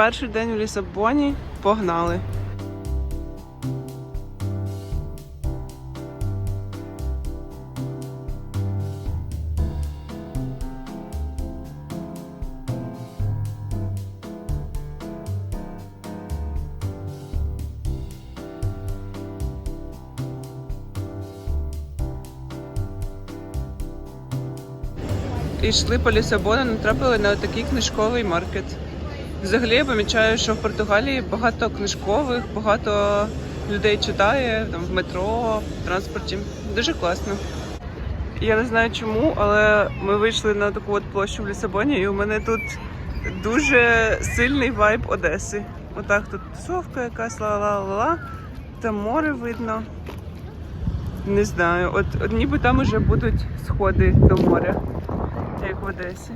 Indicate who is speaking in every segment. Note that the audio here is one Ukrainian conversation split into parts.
Speaker 1: Перший день у Лісабоні. Погнали. І йшли по Лісабону, натрапили на такий книжковий маркет. Взагалі я помічаю, що в Португалії багато книжкових, багато людей читає там в метро, в транспорті. Дуже класно. Я не знаю чому, але ми вийшли на таку от площу в Лісабоні, і у мене тут дуже сильний вайб Одеси. Отак тут тусовка якась ла-ла-ла-ла, там море видно. Не знаю, от, от ніби там уже будуть сходи до моря, як в Одесі.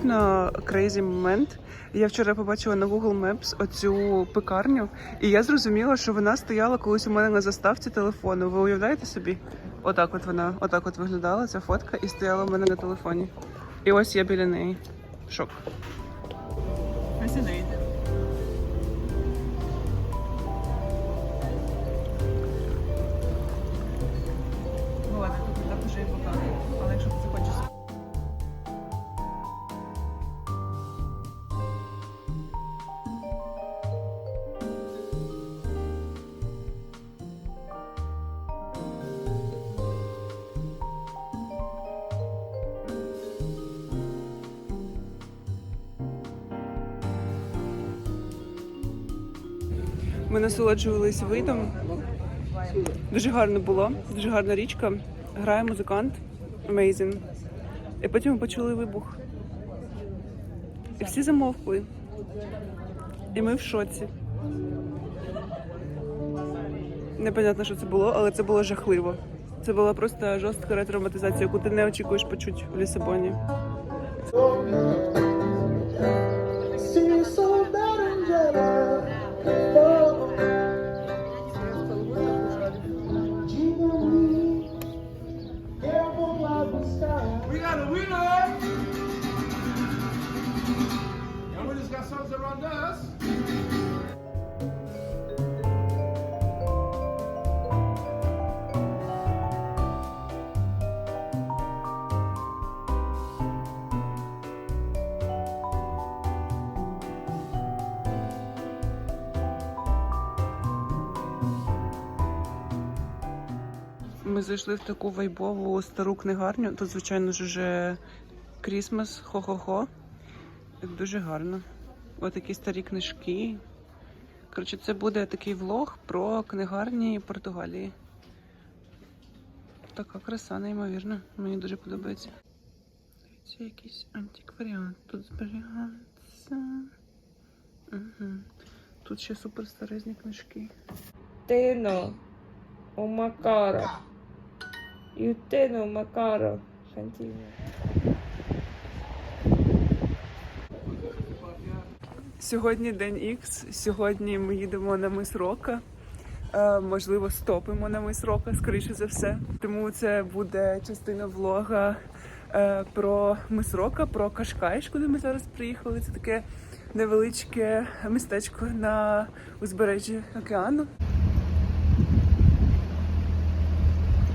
Speaker 1: Абсолютно крейзі момент. Я вчора побачила на Google Maps оцю пекарню, і я зрозуміла, що вона стояла колись у мене на заставці телефону. Ви уявляєте собі? Отак от вона, отак от виглядала ця фотка і стояла у мене на телефоні. І ось я біля неї. Шок. Fascinating. Ми насолоджувались видом. Дуже гарно було, дуже гарна річка. Грає музикант. Amazing. І потім почули вибух. І всі замовкли. І ми в шоці. Непонятно, що це було, але це було жахливо. Це була просто жорстка ретравматизація, яку ти не очікуєш почути в Лісабоні. Ми зайшли в таку вайбову стару книгарню. Тут, звичайно ж, вже Крісмас, хо-хо-хо. Дуже гарно. Ось такі старі книжки. Коротше, це буде такий влог про книгарні Португалії. Така краса, неймовірна. Мені дуже подобається. Це якийсь антикваріант. Тут зберігається. Угу. Тут ще супер старезні книжки.
Speaker 2: Teno, uma cara. Uma cara. Cantinho.
Speaker 1: Сьогодні день Ікс. Сьогодні ми їдемо на мис Рока. Е, можливо, стопимо на мис Рока, скоріше за все. Тому це буде частина влога е, про мис Рока, про Кашкайш, куди ми зараз приїхали. Це таке невеличке містечко на узбережжі океану.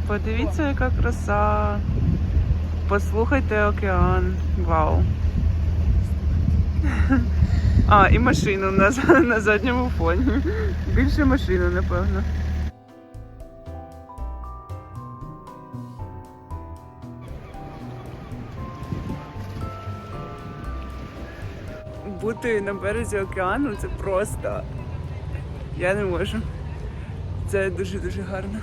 Speaker 1: Подивіться, яка краса. Послухайте океан. Вау. А, і машину на, на задньому фоні. Більше машину, напевно. Бути на березі океану це просто. Я не можу. Це дуже-дуже гарно.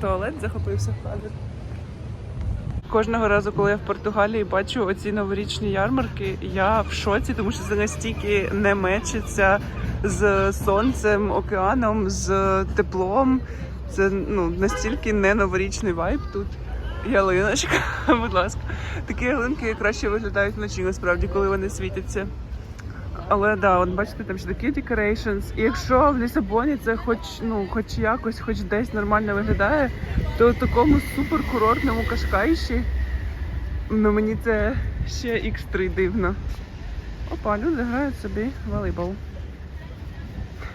Speaker 1: Туалет захопився в кадр. Кожного разу, коли я в Португалії бачу оці новорічні ярмарки, я в шоці, тому що це настільки не мечиться з сонцем, океаном, з теплом. Це ну настільки не новорічний вайб тут. ялиночка, будь ласка. Такі ялинки краще виглядають вночі, насправді, коли вони світяться. Але да, от бачите, там ще такі decorations. І якщо в Лісабоні це хоч ну, хоч якось, хоч десь нормально виглядає, то в такому суперкурортному кашкайші, ну мені це ще X3 дивно. Опа, люди грають собі волейбол.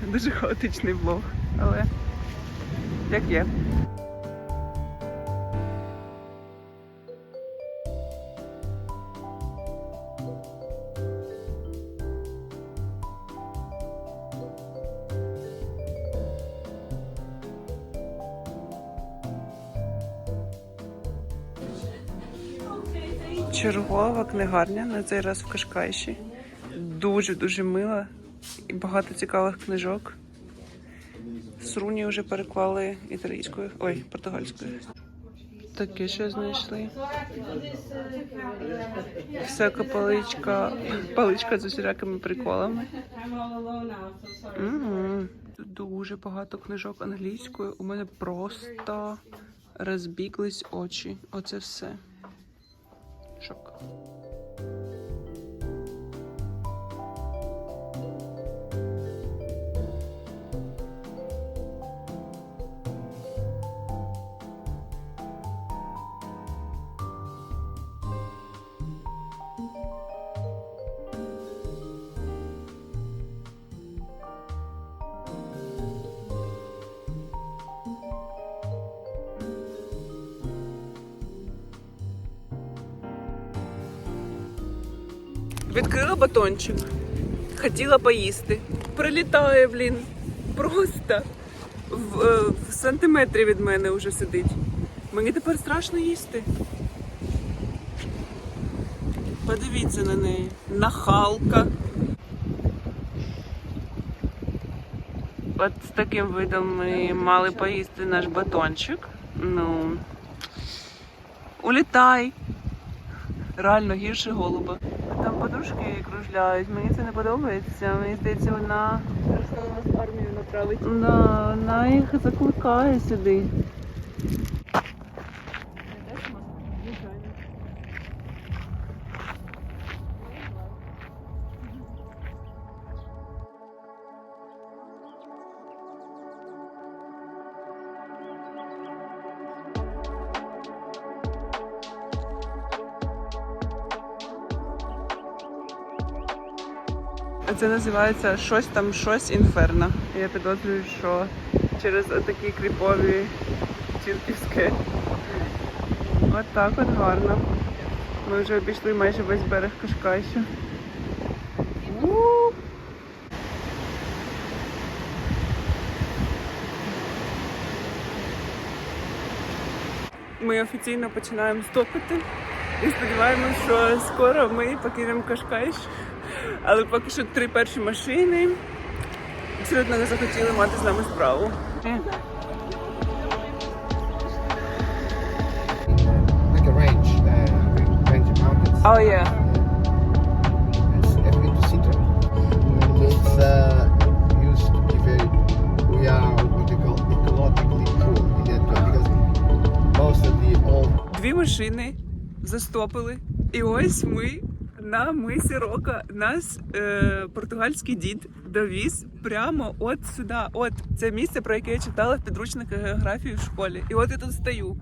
Speaker 1: Дуже хаотичний влог, але як є. Чергова книгарня на цей раз в Кашкайші. Дуже дуже мила і багато цікавих книжок. Сруні вже переклали італійською, ой, португальською. Таке що знайшли. Всяка паличка, паличка з усілякими приколами. Тут Дуже багато книжок англійською. У мене просто розбіглись очі. Оце все. Шок. Відкрила батончик. Хотіла поїсти. Прилітає, блін. Просто в, е, в сантиметрі від мене вже сидить. Мені тепер страшно їсти. Подивіться на неї. Нахалка. От з таким видом ми мали поїсти наш батончик. Ну. Улітай. Реально гірше голуба. Подружки кружляють, мені це не подобається. Мені здається, вона нас армію направить. Да, вона їх закликає сюди. Це називається щось там щось інферно. Я підозрюю, що через такі кріпові чірківське. От так от гарно. Ми вже обійшли майже весь берег Кашкайшу. Ми офіційно починаємо стопити і сподіваємося, що скоро ми покинемо Кашкайш. Але поки що три перші машини абсолютно не захотіли мати з нами справу.
Speaker 3: like a range, uh, range of mountains.
Speaker 1: Oh yeah.
Speaker 3: It's everything to Sintra. It's uh, used to be very. We are what they call ecologically poor in that way because most of the old
Speaker 1: Дві машини застопили. І ось ми на мисі Рока. Нас е, португальський дід довіз прямо от сюди. От це місце, про яке я читала в підручниках географії в школі. І от я тут стою.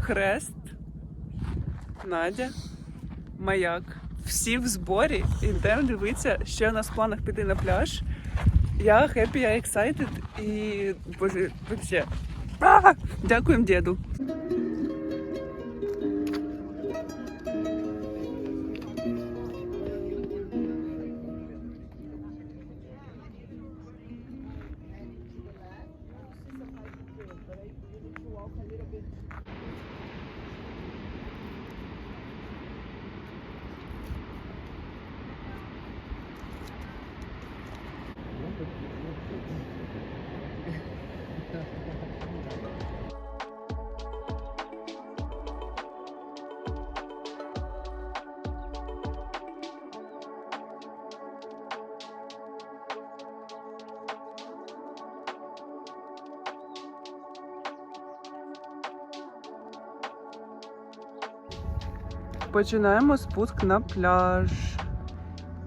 Speaker 1: Хрест, Надя, маяк. Всі в зборі. Ідемо дивитися, ще у нас в планах піти на пляж. Я happy, я excited і боже, вообще. Дякуємо діду. Починаємо спуск на пляж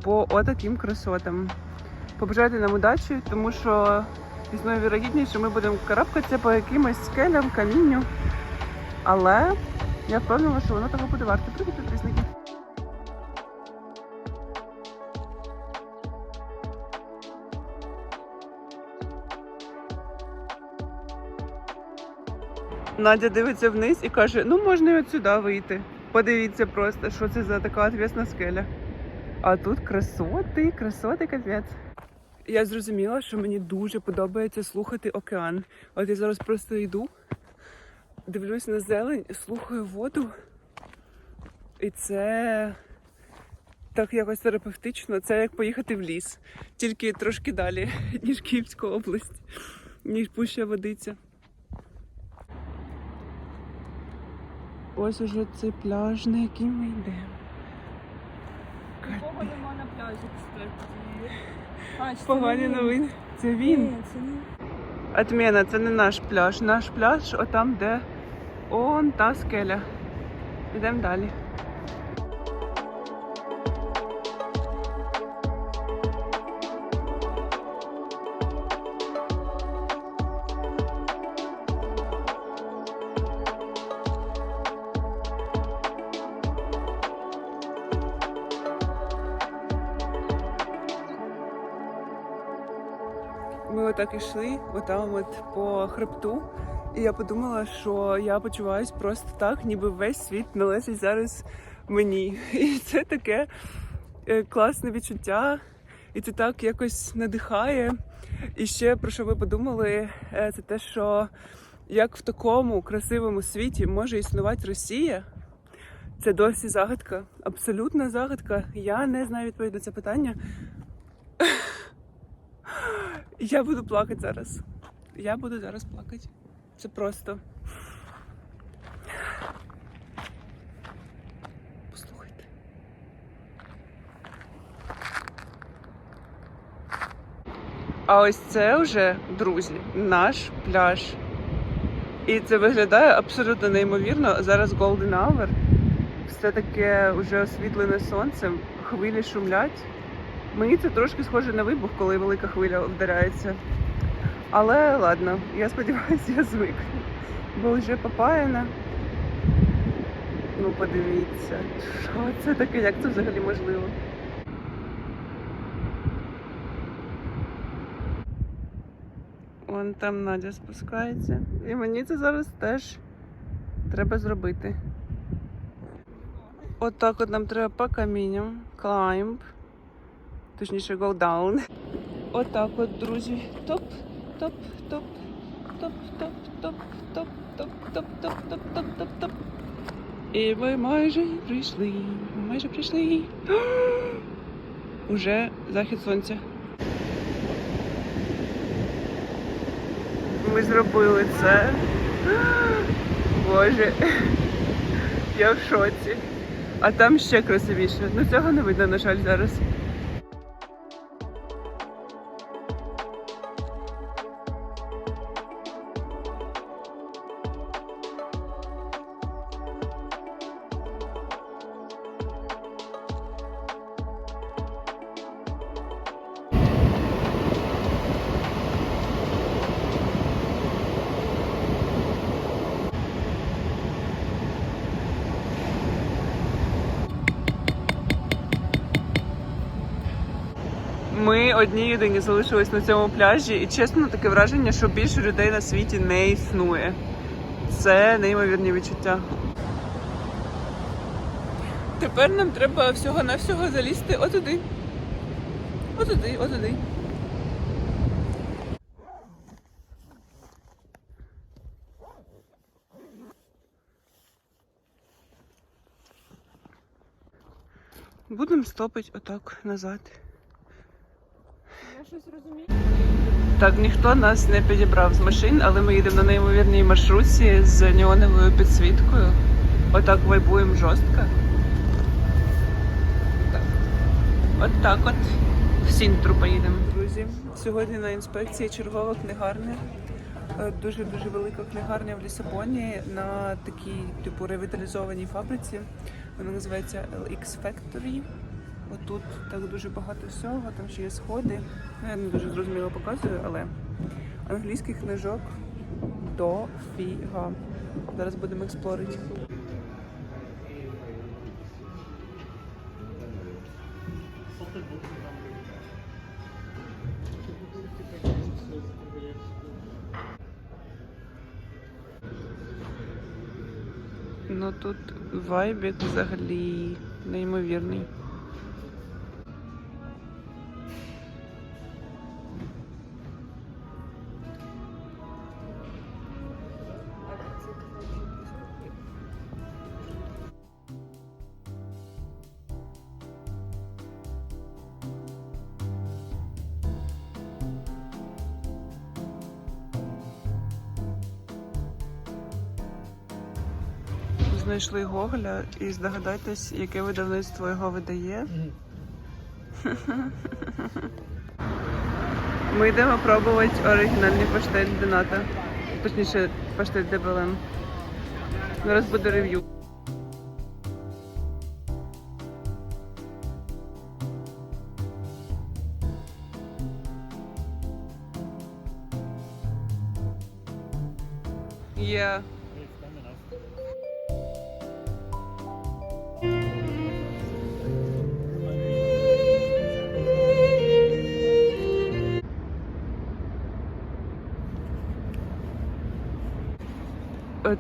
Speaker 1: по отаким красотам. Побажайте нам удачі, тому що існує вірогідність, що ми будемо карабкатися по якимось скелям, камінню. Але я впевнена, що воно того буде варто. Привіт, підписники! Надя дивиться вниз і каже: ну можна і от сюди вийти. Подивіться просто, що це за така отвісна скеля. А тут красоти, красоти капець. Я зрозуміла, що мені дуже подобається слухати океан. От я зараз просто йду, дивлюсь на зелень, слухаю воду. І це так якось терапевтично. Це як поїхати в ліс, тільки трошки далі, ніж Київська область, ніж пуща водиця. Ось уже цей пляж, на який ми йдемо.
Speaker 2: Нікого нема на пляжі, кстати.
Speaker 1: Погані новини. Це він.
Speaker 2: Ні, це не
Speaker 1: Отмена, це не наш пляж. Наш пляж отам, де он та скеля. Йдемо далі. Ми отак ішли, отам от по хребту. І я подумала, що я почуваюсь просто так, ніби весь світ належить зараз мені. І це таке е, класне відчуття, і це так якось надихає. І ще про що ви подумали, е, це те, що як в такому красивому світі може існувати Росія. Це досі загадка, абсолютна загадка. Я не знаю відповідь на це питання. Я буду плакати зараз. Я буду зараз плакати. Це просто. Послухайте. А ось це вже, друзі, наш пляж. І це виглядає абсолютно неймовірно. Зараз Golden Hour. Все таке вже освітлене сонцем, хвилі шумлять. Мені це трошки схоже на вибух, коли велика хвиля вдаряється. Але ладно, я сподіваюся, я звикну. Бо вже попаяна. Ну, подивіться, що це таке, як це взагалі можливо. Вон там Надя спускається. І мені це зараз теж треба зробити. Отак от, нам треба по камінням. Climb. Точніше, go down. Отак от, друзі. Топ, топ, топ, топ, топ, топ, топ, топ, топ, топ, топ, топ, топ, топ. І ми майже прийшли. Ми майже прийшли. Уже захід сонця. Ми зробили це. Боже. Я в шоці. А там ще красивіше. Ну цього не видно, на жаль, зараз. Одні єдині залишились на цьому пляжі, і чесно, таке враження, що більше людей на світі не існує. Це неймовірні відчуття. Тепер нам треба всього-навсього залізти отуди. Отуди, отуди. Будемо стопити отак назад.
Speaker 2: Щось розумію.
Speaker 1: Так, ніхто нас не підібрав з машин, але ми їдемо на неймовірній маршрутці з неоновою підсвіткою. Отак вайбуємо жорстко. Так. От так от. В Сінтру поїдемо. Друзі, сьогодні на інспекції чергова книгарня. Е, Дуже-дуже велика книгарня в Лісабоні на такій, типу, ревіталізованій фабриці. Вона називається LX Factory. Отут так дуже багато всього, там ще є сходи. Ну, я не дуже зрозуміло показую, але англійських книжок дофіга. Зараз будемо експлорити. Ну тут вайбік взагалі неймовірний. Знайшли Гоголя і здогадайтесь, яке видавництво його видає. Ми йдемо пробувати оригінальний паштель Доната. Точніше, паштель Дебелем. Зараз буде рев'ю.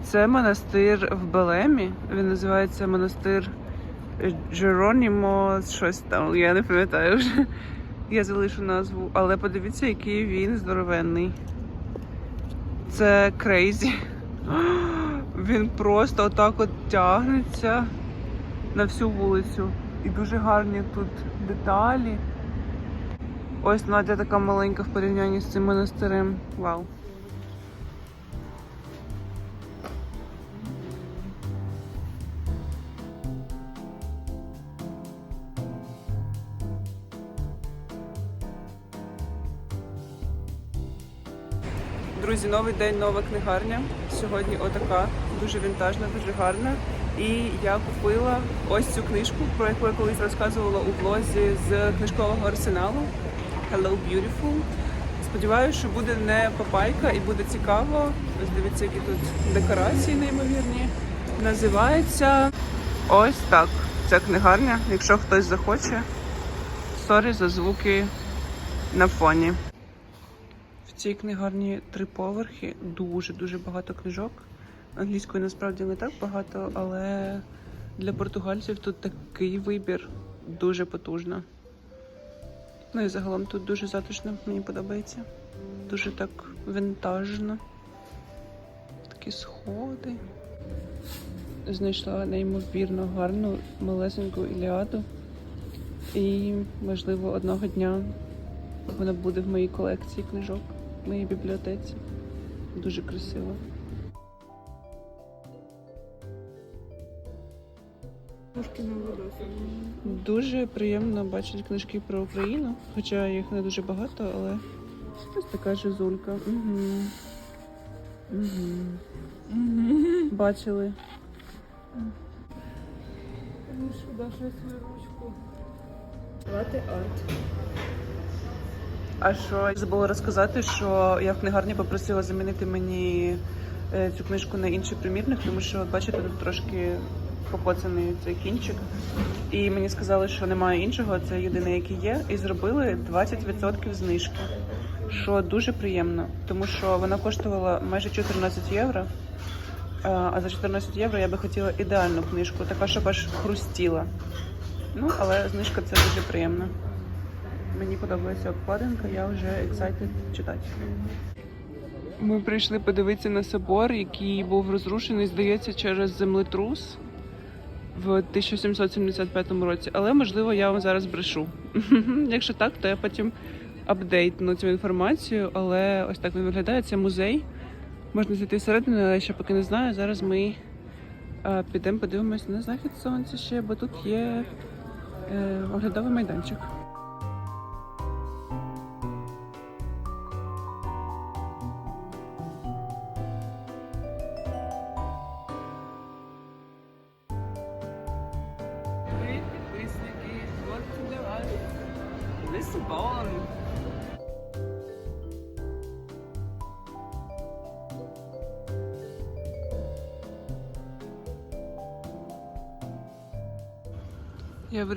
Speaker 1: Це монастир в Белемі. Він називається монастир Джеронімо, щось там, я не пам'ятаю вже. Я залишу назву, але подивіться, який він здоровенний. Це крейзі. Він просто отак от тягнеться на всю вулицю. І дуже гарні тут деталі. Ось Надя така маленька в порівнянні з цим монастирем. Вау. Друзі, новий день, нова книгарня. Сьогодні отака, дуже вінтажна, дуже гарна. І я купила ось цю книжку, про яку я колись розказувала у блозі з книжкового арсеналу Hello Beautiful. Сподіваюся, що буде не попайка і буде цікаво. Ось дивіться, які тут декорації неймовірні. Називається ось так. Ця книгарня, якщо хтось захоче. Сорі за звуки на фоні. Цій книгарні три поверхи, дуже-дуже багато книжок. Англійської насправді не так багато, але для португальців тут такий вибір дуже потужно. Ну і загалом тут дуже затишно, мені подобається. Дуже так вінтажно. Такі сходи. Знайшла неймовірно гарну малесеньку іліаду. І, можливо, одного дня вона буде в моїй колекції книжок, в моїй бібліотеці. Дуже красиво. Дуже приємно бачити книжки про Україну, хоча їх не дуже багато, але ось така жизулька. Угу. Угу. Бачили.
Speaker 2: Ну що, я свою ручку.
Speaker 1: Лати арт. А що забула розказати, що я в книгарні попросила замінити мені е, цю книжку на інший примірник, тому що бачите, тут трошки покоцаний цей кінчик. І мені сказали, що немає іншого, це єдине, який є, і зробили 20% знижки, що дуже приємно, тому що вона коштувала майже 14 євро. Е, А за 14 євро я би хотіла ідеальну книжку, така, щоб аж хрустіла. Ну, але знижка це дуже приємно. Мені подобається обкладинка, я вже excited читати. Ми прийшли подивитися на собор, який був розрушений, здається, через землетрус в 1775 році. Але можливо я вам зараз брешу. Якщо так, то я потім апдейтну цю інформацію. Але ось так він виглядає. Це музей. Можна зайти всередину, але ще поки не знаю. Зараз ми е, підемо подивимось на захід сонця ще, бо тут є е, оглядовий майданчик.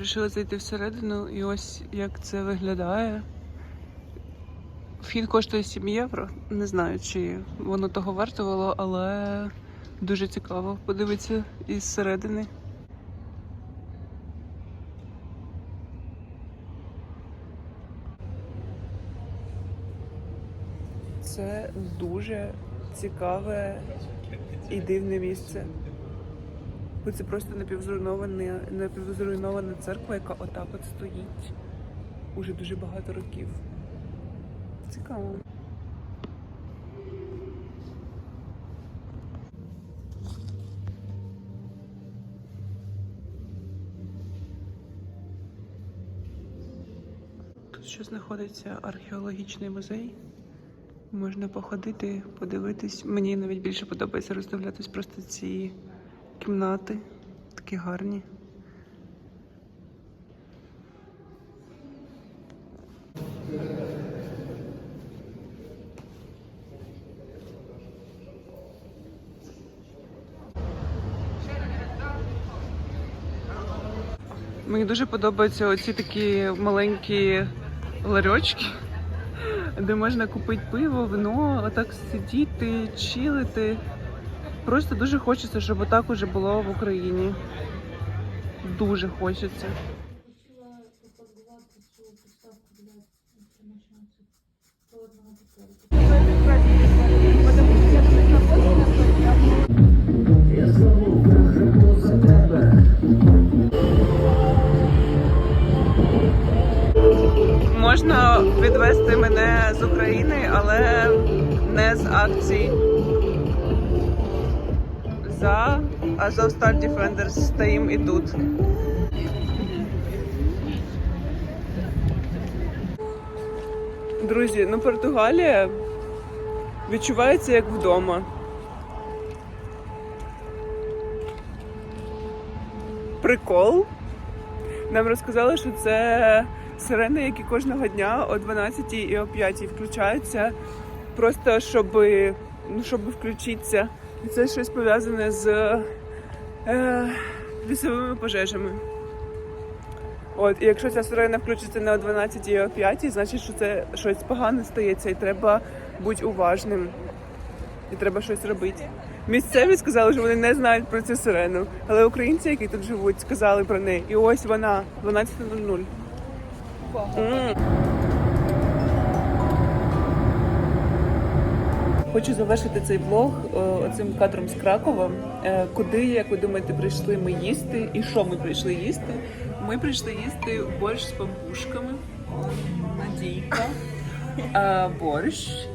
Speaker 1: Вирішила зайти всередину і ось як це виглядає. Вхід коштує 7 євро. Не знаю, чи воно того вартувало, але дуже цікаво подивитися із середини. Це дуже цікаве і дивне місце. Бо це просто напівзруйнована церква, яка отак от стоїть уже дуже багато років. Цікаво. Тут ще знаходиться археологічний музей. Можна походити, подивитись. Мені навіть більше подобається роздивлятись просто ці кімнати. Такі гарні. Мені дуже подобаються оці такі маленькі ларьочки, де можна купити пиво, вино, отак сидіти, чилити. Просто дуже хочеться, щоб отак уже було в Україні. Дуже хочеться. Можна відвести мене з України, але не з акцій. За Azovstal Defenders стоїм і тут. Друзі, ну Португалія відчувається як вдома. Прикол. Нам розказали, що це сирени, які кожного дня о 12 і о 5 включаються, просто щоб, ну, щоб включитися. І це щось пов'язане з е, лісовими пожежами. От, і якщо ця сирена включиться не о 12 і о 5, значить, що це щось погане стається, і треба бути уважним. І треба щось робити. Місцеві сказали, що вони не знають про цю сирену, але українці, які тут живуть, сказали про неї. І ось вона 12.00. Хочу завершити цей влог оцим кадром з Кракова. Е, Куди, як ви думаєте, прийшли ми їсти і що ми прийшли їсти? Ми прийшли їсти борщ з пампушками, надійка, е, борщ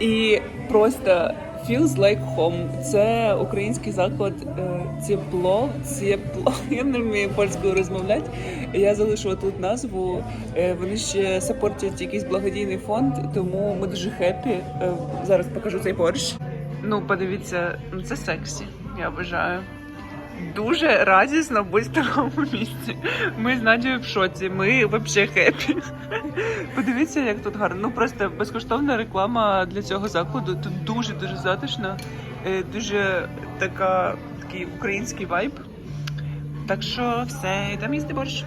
Speaker 1: і просто feels like home. Це український заклад е, Тепло. Тепло. Я не вмію польською розмовляти. Я залишила тут назву. Е, Вони ще сапортять якийсь благодійний фонд, тому ми дуже хеппі. Е, Зараз покажу цей борщ. Ну, подивіться, ну, це сексі, я вважаю. Дуже радісно бути в такому місці. Ми з Надією в шоці. Ми взагалі хеппі. Подивіться, як тут гарно. Ну просто безкоштовна реклама для цього закладу. Тут дуже дуже затишно, е, дуже така такий український вайб. Так що все, йдемо їсти борщ.